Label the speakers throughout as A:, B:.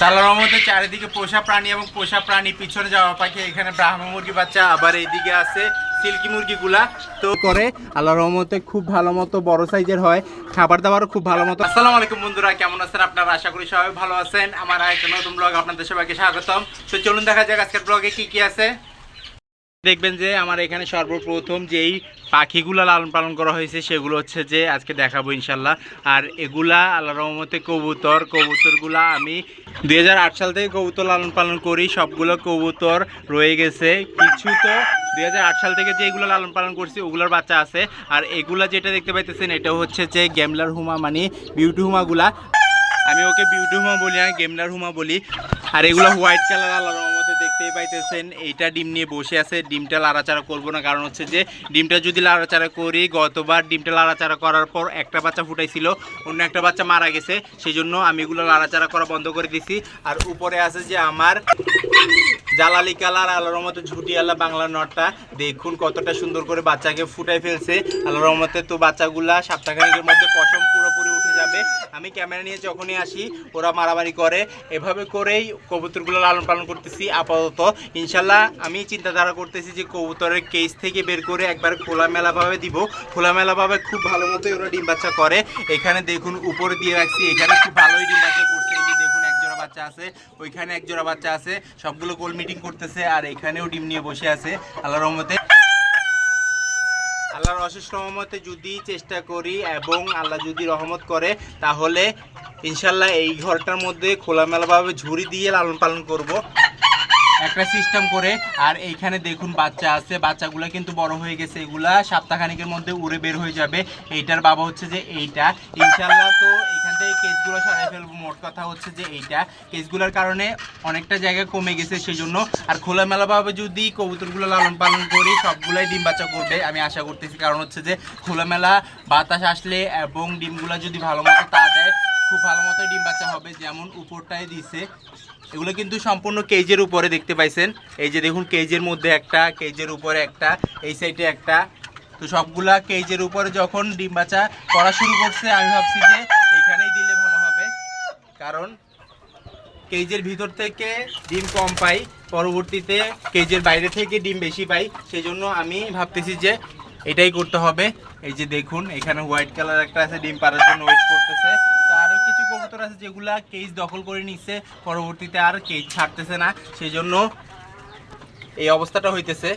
A: তালার চারিদিকে পোষা প্রাণী এবং পোষা প্রাণী পিছনে যাওয়া পাখি। এখানে ব্রাহ্ম মুরগি বাচ্চা আবার এইদিকে আছে, সিল্কি মুরগিগুলা। তো করে আল্লাহ রহমতে খুব ভালো মতো বড় সাইজের হয়, খাবার দাবারও খুব ভালো মতো। আসসালামু আলাইকুম বন্ধুরা, কেমন আছেন আপনারা? আশা করি সবাই ভালো আছেন। আমার একটা নতুন ব্লগ আপনাদের সবাইকে স্বাগতম। তো চলুন দেখা যাক আজকের ব্লগে কি কি আছে। দেখবেন যে আমার এখানে সর্বপ্রথম যেই পাখিগুলো লালন পালন করা হয়েছে, সেগুলো হচ্ছে যে আজকে দেখাবো ইনশাল্লাহ। আর এগুলা আল্লাহ রহমতে কবুতর, কবুতরগুলা আমি দু হাজার আট সাল থেকে কবুতর লালন পালন করি, সবগুলো কবুতর রয়ে গেছে। কিছু তো দুই হাজার আট সাল থেকে যেগুলো লালন পালন করছি, ওগুলোর বাচ্চা আছে। আর এগুলা যেটা দেখতে পাইতেছেন এটা হচ্ছে যে গ্যামলার হুমা মানে বিউটি হুমাগুলা। আমি ওকে বিউটি হুমা বলি না গেমলার হুমা বলি। আর এগুলো হোয়াইট কালার আল্লাহর রহমতে দেখতেই পাইতেছেন। এইটা ডিম নিয়ে বসে আছে, ডিমটা লাড়াচাড়া করব না, কারণ হচ্ছে যে ডিমটা যদি লাড়াচাড়া করি, গতবার ডিমটা লাড়াচাড়া করার পর একটা বাচ্চা ফুটাইছিল, অন্য একটা বাচ্চা মারা গেছে সেই জন্য আমি এগুলো লাড়াচাড়া করা বন্ধ করে দিছি। আর উপরে আছে যে আমার জালালি কালার, আল্লাহর রহমতে ঝুটি আল্লাহ বাংলা নটটা। দেখুন কতটা সুন্দর করে বাচ্চাকে ফুটাই ফেলছে, আল্লাহর রহমতে তো বাচ্চাগুলা সপ্তাহখানিকের মধ্যে উঠে যাবে। আমি ক্যামেরা নিয়ে যখনই আসি, ওরা মারামারি করে। এভাবে করেই কবুতরগুলো লালন পালন করতেছি আপাতত। ইনশাল্লাহ আমি চিন্তাধারা করতেছি যে কবুতরের কেস থেকে বের করে একবার খোলামেলাভাবে দিব। খোলামেলাভাবে খুব ভালো মতোই ওরা ডিম বাচ্চা করে। এখানে দেখুন, উপরে দিয়ে রাখছি। এখানে খুব ভালোই ডিম বাচ্চা করছে। এই যে দেখুন এক বাচ্চা আছে। ওইখানে এক বাচ্চা আছে। সবগুলো গোল মিটিং করতেছে আর এখানেও ডিম নিয়ে বসে আছে আল্লাহ রহমতে। আল্লাহর অশেষ রহমতে যদি চেষ্টা করি এবং আল্লাহ যদি রহমত করে, তাহলে ইনশাল্লাহ এই ঘরটার মধ্যে খোলামেলাভাবে ঝুড়ি দিয়ে লালন পালন করব। একটা সিস্টেম করে। আর এইখানে দেখুন বাচ্চা আছে। বাচ্চাগুলো কিন্তু বড় হয়ে গেছে। এগুলা সপ্তাহখানিকের মধ্যে উড়ে বের হয়ে যাবে। এইটার বাবা হচ্ছে যে এইটা। ইনশাল্লাহ তো এখান থেকে কেসগুলো সরাই ফেলব। মোট কথা হচ্ছে যে এইটা। কেসগুলোর কারণে অনেকটা জায়গা কমে গেছে সেই জন্য আর খোলামেলাভাবে যদি কবুতরগুলো লালন পালন করি, সবগুলাই ডিম বাচ্চা করবে আমি আশা করতেছি। কারণ হচ্ছে যে খোলামেলা বাতাস আসলে এবং ডিমগুলো যদি ভালো মতো তা দেয় খুব ভালো মতো ডিম বাচ্চা হবে, যেমন উপরটায় দিছে। এগুলো কিন্তু সম্পূর্ণ কেজের উপরে দেখতে পাইছেন। এই যে দেখুন কেজের মধ্যে একটা কেজের উপরে একটা, এই সাইডে একটা। তো সবগুলা কেজের উপরে যখন ডিম বাচ্চা করা শুরু করছে, আমি ভাবছি যে এখানেই দিলে ভালো হবে। কারণ কেজের ভিতর থেকে ডিম কম পাই, পরবর্তীতে কেজের বাইরে থেকে ডিম বেশি পাই সেই জন্য আমি ভাবতেছি যে এটাই করতে হবে। এই যে দেখুন, এখানে হোয়াইট কালার একটা আছে, ডিম পাড়ার জন্য ওয়েট করতেছে। কবুতর আছে যেগুলা কেজ দখল করে নিচ্ছে পরবর্তীতে আর কেজ ছাড়তেছে না। সেই জন্য এই অবস্থাটা হইতেছে।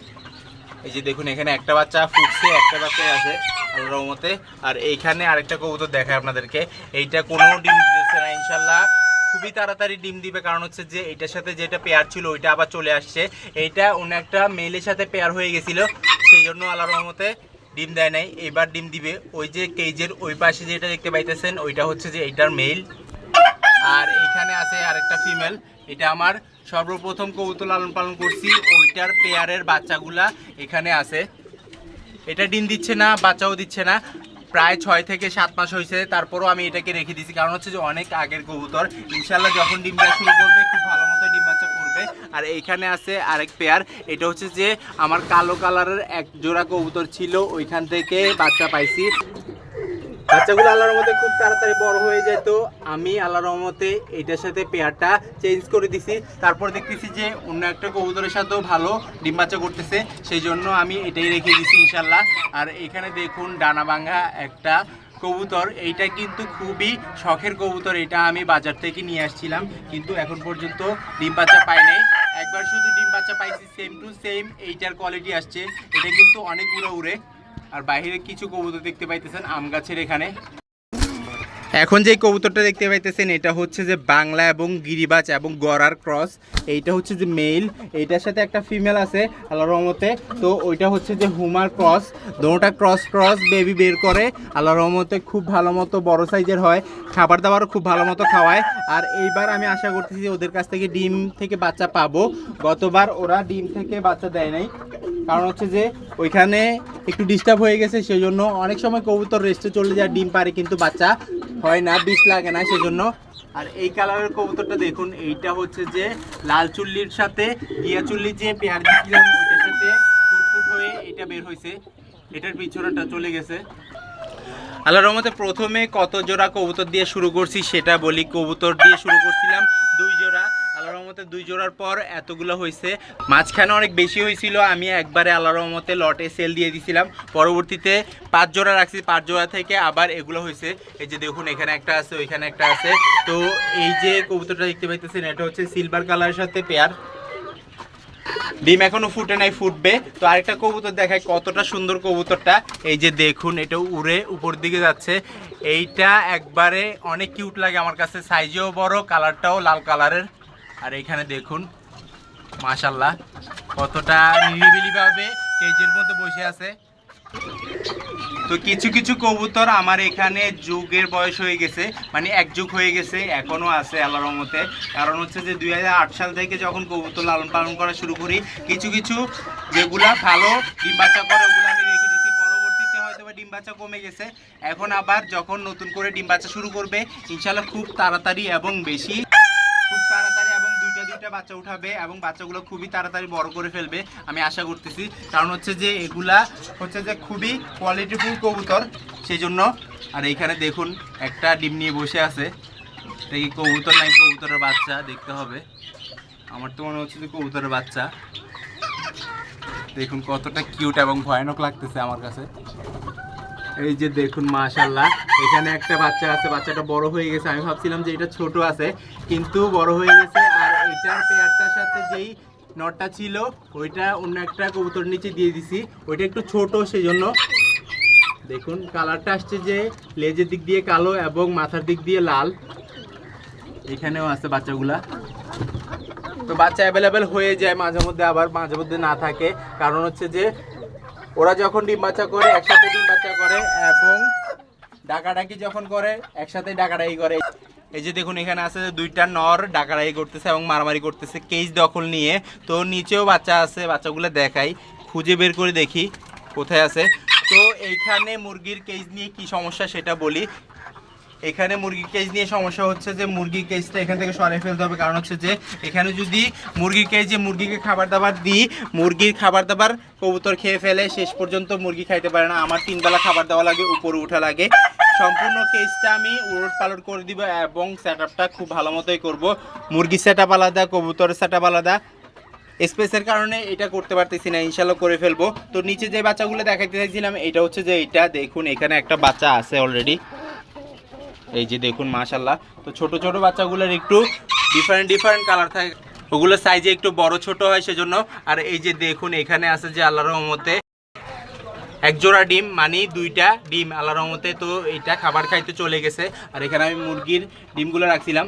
A: এই যে দেখুন, এখানে একটা বাচ্চা ফুটছে, একটা বাচ্চা আছে, আল্লাহর রহমতে। আর এইখানে আরেকটা কবুতর দেখায় আপনাদেরকে। এইটা কোনো ডিম দিতেছে না ইনশাল্লাহ খুবই তাড়াতাড়ি ডিম দিবে, কারণ হচ্ছে যে এইটার সাথে যেটা পেয়ার ছিল, ওইটা আবার চলে আসছে। এইটা অন্য একটা মেলের সাথে পেয়ার হয়ে গেছিল, সেই জন্য আল্লাহ রহমতে ডিম দেয় নাই, এবার ডিম দিবে। ওই যে কেজের ওই পাশে যেটা দেখতে পাইতেছেন, ওইটা হচ্ছে যে এইটার মেল আর এখানে আছে আরেকটা ফিমেল এটা আমার সর্বপ্রথম কবুতর লালন পালন করছি, ওইটার পেয়ারের বাচ্চাগুলা এখানে আছে। এটা ডিম দিচ্ছে না, বাচ্চাও দিচ্ছে না। প্রায় ছয় থেকে সাত মাস হয়েছে তারপরও আমি এটাকে রেখে দিছি, কারণ হচ্ছে যে অনেক আগের কবুতর। ইনশাল্লাহ যখন ডিম দেওয়া শুরু করবে করবে আর এইখানে আছে আরেক পেয়ার এটা হচ্ছে যে আমার কালো কালারের এক জোড়া কবুতর ছিল, ওইখান থেকে বাচ্চা পাইছি। বাচ্চাগুলো আল্লাহর রহমতে খুব তাড়াতাড়ি বড় হয়ে যেত। আমি আল্লাহর রহমতে এটার সাথে পেয়ারটা চেঞ্জ করে দিছি। তারপর দেখতেছি যে অন্য একটা কবুতরের সাথেও ভালো ডিম বাচ্চা করতেছে। সেই জন্য আমি এটাই রেখে দিছি ইনশাল্লাহ। আর এখানে দেখুন ডানা ভাঙা একটা কবুতর, এইটা কিন্তু খুবই শখের কবুতর, এটা আমি বাজার থেকে নিয়ে আসছিলাম, কিন্তু এখন পর্যন্ত ডিম বাচ্চা পাই নাই। একবার শুধু ডিম বাচ্চা পাইছি সেম টু সেম এইটার কোয়ালিটি আসছে। এটা কিন্তু অনেক উড়ে উড়ে। আর বাইরে কিছু কবুতর দেখতে পাইতেছেন, আম গাছের এখানে। এখন যে কবুতরটা দেখতে পাইতেছেন, এটা হচ্ছে যে বাংলা এবং গিরিবাজ এবং গড়ার ক্রস। এইটা হচ্ছে যে মেল, এইটার সাথে একটা ফিমেল আছে, আল্লাহ রহমতে। তো ওইটা হচ্ছে যে হুমার ক্রস। দোনোটা ক্রস ক্রস বেবি বের করে, আল্লাহ রহমতে খুব ভালো মতো বড় সাইজের হয়, খাবার দাবারও খুব ভালো মতো খাওয়ায়। আর এইবার আমি আশা করতেছি যে ওদের কাছ থেকে ডিম থেকে বাচ্চা পাবো। গতবার ওরা ডিম থেকে বাচ্চা দেয় নাই, কারণ হচ্ছে যে ওইখানে একটু ডিস্টার্ব হয়ে গেছে সেই জন্য অনেক সময় কবুতর রেস্টে চলে যায়, ডিম পারে কিন্তু বাচ্চা। হয় না, বিষ লাগে না সেজন্য। আর এই কালারের কবুতরটা দেখুন, এইটা হচ্ছে যে লাল চুল্লির সাথে, গিয়া চুল্লির যে পেয়ার দিয়েছিলাম ওইটার সাথে ফুটফুট হয়ে এটা বের হয়েছে এটার পিছনেটা চলে গেছে। আল্লাহর রহমতে প্রথমে কত জোড়া কবুতর দিয়ে শুরু করছি সেটা বলি, কবুতর দিয়ে শুরু করছিলাম দুই জোড়া। আল্লাহ রহমতে দুই জোড়ার পর এতগুলো হয়েছে। মাঝখানে অনেক বেশি হয়েছিল, আমি একবারে আল্লাহ রহমতে লটে সেল দিয়ে দিছিলাম। পরবর্তীতে পাঁচ জোড়া রাখছি, পাঁচ জোড়া থেকে আবার এগুলো হয়েছে। এই যে দেখুন, এখানে একটা আছে, ওইখানে একটা আছে। তো এই যে কবুতরটা দেখতে পাইতেছেন, এটা হচ্ছে সিলভার কালারের সাথে পেয়ার ডিম এখনও ফুটে নাই, ফুটবে। তো আরেকটা কবুতর দেখায় কতটা সুন্দর কবুতরটা। এই যে দেখুন, এটা উড়ে উপর দিকে যাচ্ছে। এইটা একবারে অনেক কিউট লাগে আমার কাছে। সাইজেও বড়, কালারটাও লাল কালারের। আর এখানে দেখুন মাশাল্লাহ কতটা নিরিবিলি ভাবে কেজের মধ্যে বসে আছে। তো কিছু কিছু কবুতর আমার এখানে যুগের বয়স হয়ে গেছে মানে এক যুগ হয়ে গেছে, এখনও আছে রহমতে। কারণ হচ্ছে যে দুই হাজার আট সাল থেকে যখন কবুতর লালন পালন করা শুরু করি, কিছু কিছু যেগুলা ভালো ডিম বাচ্চা করে ওগুলো আমি রেখে দিচ্ছি পরবর্তীতে হয়তো বা ডিম বাচ্চা কমে গেছে। এখন আবার যখন নতুন করে ডিম বাচ্চা শুরু করবে ইনশাল্লাহ খুব তাড়াতাড়ি এবং বেশি দুইটা বাচ্চা উঠাবে এবং বাচ্চাগুলো খুবই তাড়াতাড়ি বড় করে ফেলবে, আমি আশা করতেছি। কারণ হচ্ছে যে এগুলা হচ্ছে যে খুবই কোয়ালিটিফুল কবুতর সেই জন্য আর এইখানে দেখুন, একটা ডিম নিয়ে বসে আছে। দেখি কবুতর নাই, কবুতরের বাচ্চা, দেখতে হবে। আমার তো মনে হচ্ছে যে কবুতরের বাচ্চা। দেখুন কতটা কিউট এবং ভয়ানক লাগতেছে আমার কাছে। এই যে দেখুন মাশাল্লাহ এখানে একটা বাচ্চা আছে, বাচ্চাটা বড় হয়ে গেছে। আমি ভাবছিলাম যে এটা ছোট আছে, কিন্তু বড় হয়ে গেছে এটার পেয়ারটার সাথে যেই নটটা ছিল, ওইটা অন্য একটা কবুতর নিচে দিয়ে দিছি। ওইটা একটু ছোট সেই জন্য দেখুন কালারটা আসছে যে লেজের দিক দিয়ে কালো এবং মাথার দিক দিয়ে লাল। এখানেও আছে বাচ্চাগুলা। তো বাচ্চা অ্যাভেলেবেল হয়ে যায় মাঝে মধ্যে আবার, মাঝে মধ্যে না থাকে। কারণ হচ্ছে যে ওরা যখন ডিম বাচ্চা করে, একসাথে ডিম বাচ্চা করে এবং ডাকাডাকি যখন করে, একসাথে ডাকাডাকি করে। এই যে দেখুন, এখানে আছে যে দুইটা নর ডাকাডাকি করতেছে এবং মারামারি করতেছে কেজ দখল নিয়ে। তো নিচেও বাচ্চা আছে, বাচ্চাগুলো দেখাই, খুঁজে বের করে দেখি কোথায় আছে। তো এইখানে মুরগির কেজ নিয়ে কি সমস্যা সেটা বলি। এখানে মুরগির কেজ নিয়ে সমস্যা হচ্ছে যে মুরগির কেজটা এখান থেকে সরাই ফেলতে হবে। কারণ হচ্ছে যে এখানে যদি মুরগির কেজে মুরগিকে খাবার দাবার দিই, মুরগির খাবার দাবার কবুতর খেয়ে ফেলে, শেষ পর্যন্ত মুরগি খাইতে পারে না। আমার তিনবেলা খাবার দেওয়া লাগে, উপরে উঠা লাগে। সম্পূর্ণ কেসটা আমি উলট পালট করে দিব এবং সেট আপটা খুব ভালো মতোই করব। মুরগির সেট আপ আলাদা কবুতরের সেট আপ আলাদা স্পেসের কারণে এটা করতে পারতেছি না ইনশাল্লাহ করে ফেলব। তো নিচে যে বাচ্চাগুলো দেখাইতে চাইছিলাম, এটা হচ্ছে যে এটা দেখুন, এখানে একটা বাচ্চা আছে অলরেডি এই যে দেখুন মাশাল্লাহ তো ছোট ছোট বাচ্চাগুলোর একটু ডিফারেন্ট ডিফারেন্ট কালার থাকে। ওগুলো সাইজে একটু বড়, ছোট হয় সেজন্য। আর এই যে দেখুন, এখানে আছে যে আল্লাহ রহমতে এক জোড়া ডিম মানে দুইটা ডিম। আল্লাহ রহমতে তো এটা খাবার খাইতে চলে গেছে। আর এখানে আমি মুরগির ডিমগুলো রাখছিলাম।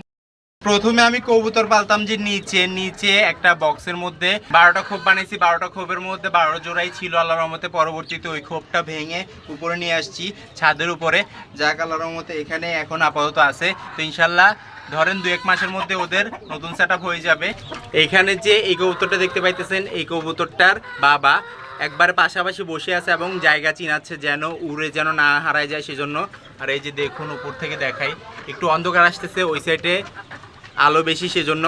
A: প্রথমে আমি কবুতর পালতাম যে নিচে নিচে একটা বক্সের মধ্যে। বারোটা খোপ বানিয়েছি, বারোটা খোপের মধ্যে বারো জোড়াই ছিল। আল্লাহ রহমতে পরবর্তীতে ওই খোপটা ভেঙে উপরে নিয়ে আসছি, ছাদের উপরে। যাক আল্লাহ রহমতে এখানে এখন আপাতত আছে। তো ইনশাল্লাহ ধরেন দু এক মাসের মধ্যে ওদের নতুন সেট হয়ে যাবে। এখানে যে এই কবুতরটা দেখতে পাইতেছেন, এই কবুতরটার বাবা একবার পাশাপাশি বসে আছে এবং জায়গা চিনাচ্ছে যেন উড়ে যেন না হারায় যায় সেজন্য। আর এই যে দেখুন, উপর থেকে দেখাই, একটু অন্ধকার আসতেছে ওই সাইডে আলো বেশি সেজন্য।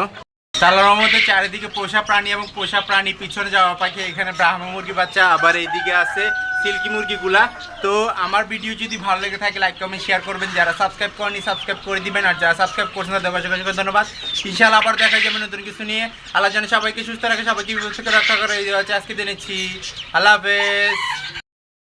A: তালার রহমতে চারিদিকে পোষা প্রাণী এবং পোষা প্রাণী পিছনে যাওয়া পাখি, এখানে ব্রাহ্মমুরগি বাচ্চা আবার এইদিকে আছে। সিল্কি মুরগিগুলা। তো আমার ভিডিও যদি ভালো লেগে থাকে লাইক কমেন্ট শেয়ার করবেন। যারা সাবস্ক্রাইব করেনি সাবস্ক্রাইব করে দিবেন। আর যারা সাবস্ক্রাইব করছেন, তাদের অসংখ্য অসংখ্য ধন্যবাদ। ইনশাআল্লাহ আবার দেখা যাবে নতুন কিছু নিয়ে। আল্লাহ জানে সবাইকে সুস্থ রাখে, সবাইকে সুস্থ রক্ষা করে আজকে জেনেছি আল্লাহ হাফেজ।